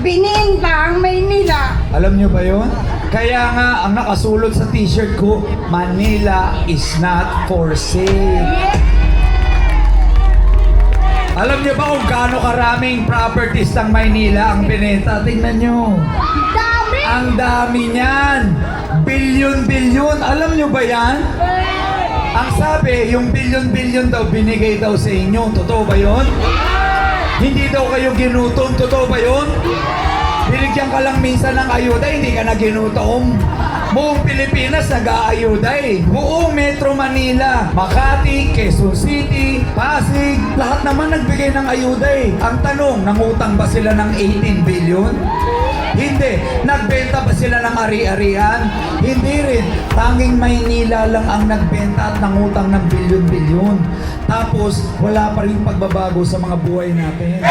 Bininta ang Maynila. Alam nyo ba yon? Kaya nga, ang nakasulot sa t-shirt ko, Manila is not for sale. Alam nyo ba kung gaano karaming properties ng Maynila ang binenta? Tingnan nyo. Dami! Ang dami niyan. Bilyon-bilyon. Alam nyo ba yan? Ang sabi, yung bilyon-bilyon daw binigay daw sa inyo. Totoo ba yon? Hindi daw kayo ginutom. Totoo ba yon? Binigyan ka lang minsan ng ayuda, hindi ka na ginutom. Buong Pilipinas nag-aayuda eh. Buong Metro Manila, Makati, Quezon City, Pasig, lahat naman nagbigay ng ayuda eh. Ang tanong, nangutang ba sila ng 18 billion? Hindi. Nagbenta ba sila ng ari-arian? Hindi rin. Tanging Maynila lang ang nagbenta at nangutang ng bilyon-bilyon. Tapos, wala pa rin pagbabago sa mga buhay natin.